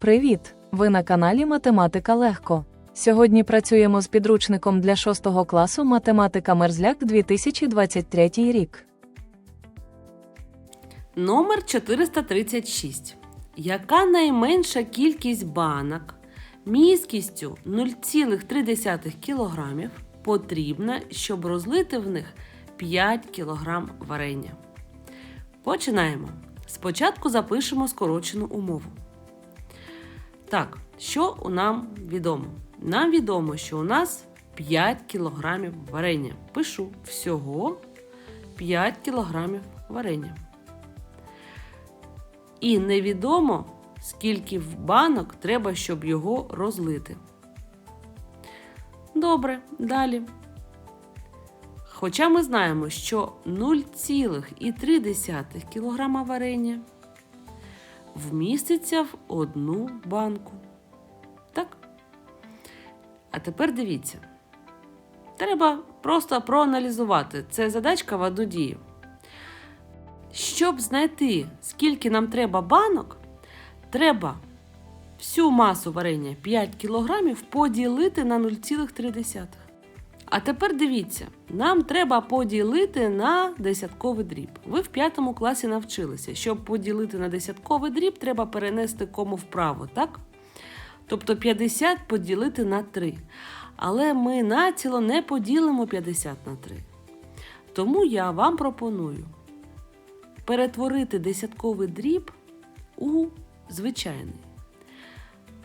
Привіт! Ви на каналі Математика Легко. Сьогодні працюємо з підручником для 6 класу Математика Мерзляк 2023 рік. Номер 436. Яка найменша кількість банок міськістю 0,3 кг потрібна, щоб розлити в них 5 кг варення? Починаємо. Спочатку запишемо скорочену умову. Так, що нам відомо? Нам відомо, що у нас 5 кг варення. Пишу всього 5 кг варення. І невідомо, скільки в банок треба, щоб його розлити. Добре, далі. Хоча ми знаємо, що 0,3 кг варення вміститься в одну банку. Так? А тепер дивіться. Треба просто проаналізувати. Це задачка в одну дію. Щоб знайти, скільки нам треба банок, треба всю масу варення 5 кг поділити на 0,3. А тепер дивіться, нам треба поділити на десятковий дріб. Ви в п'ятому класі навчилися. Щоб поділити на десятковий дріб, треба перенести кому вправо, так? Тобто 50 поділити на 3. Але ми націло не поділимо 50 на 3. Тому я вам пропоную перетворити десятковий дріб у звичайний.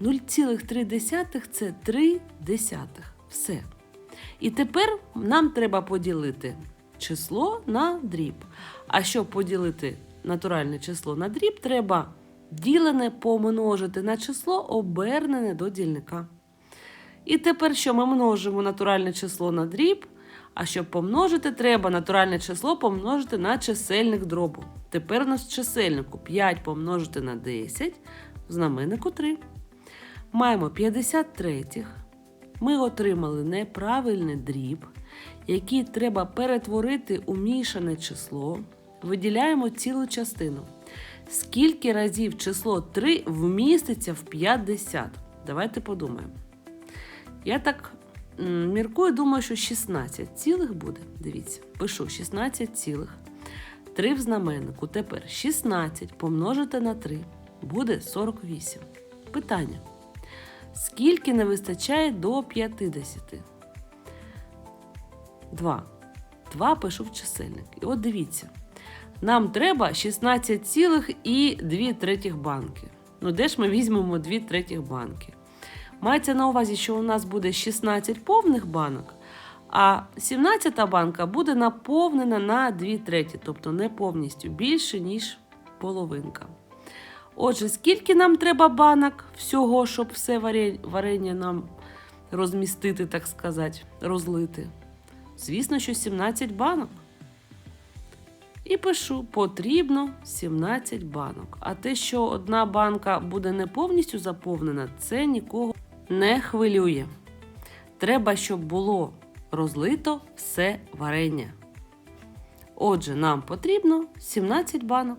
0,3 це 3 десятих. Все. І тепер нам треба поділити число на дріб. А щоб поділити натуральне число на дріб, треба ділене помножити на число обернене до дільника. І тепер, що ми множимо натуральне число на дріб, а щоб помножити, треба натуральне число помножити на чисельник дробу. Тепер у нас чисельнику 5 помножити на 10, в знаменнику 3. Маємо 53. Ми отримали неправильний дріб, який треба перетворити у мішане число. Виділяємо цілу частину. Скільки разів число 3 вміститься в 50? Давайте подумаємо. Я так міркую, думаю, що 16 цілих буде. Дивіться, пишу 16 цілих. 3 в знаменнику. Тепер 16 помножити на 3 буде 48. Питання. Скільки не вистачає до 50? 2. 2 пишу в чисельник. І от дивіться. Нам треба 16 цілих і 2 третіх банки. Ну, де ж ми візьмемо 2 третіх банки? Мається на увазі, що у нас буде 16 повних банок, а 17 банка буде наповнена на 2 треті, тобто не повністю більше, ніж половинка. Отже, скільки нам треба банок всього, щоб все варення нам розмістити, так сказати, розлити? Звісно, що 17 банок. І пишу: потрібно 17 банок. А те, що одна банка буде не повністю заповнена, це нікого не хвилює. Треба, щоб було розлито все варення. Отже, нам потрібно 17 банок.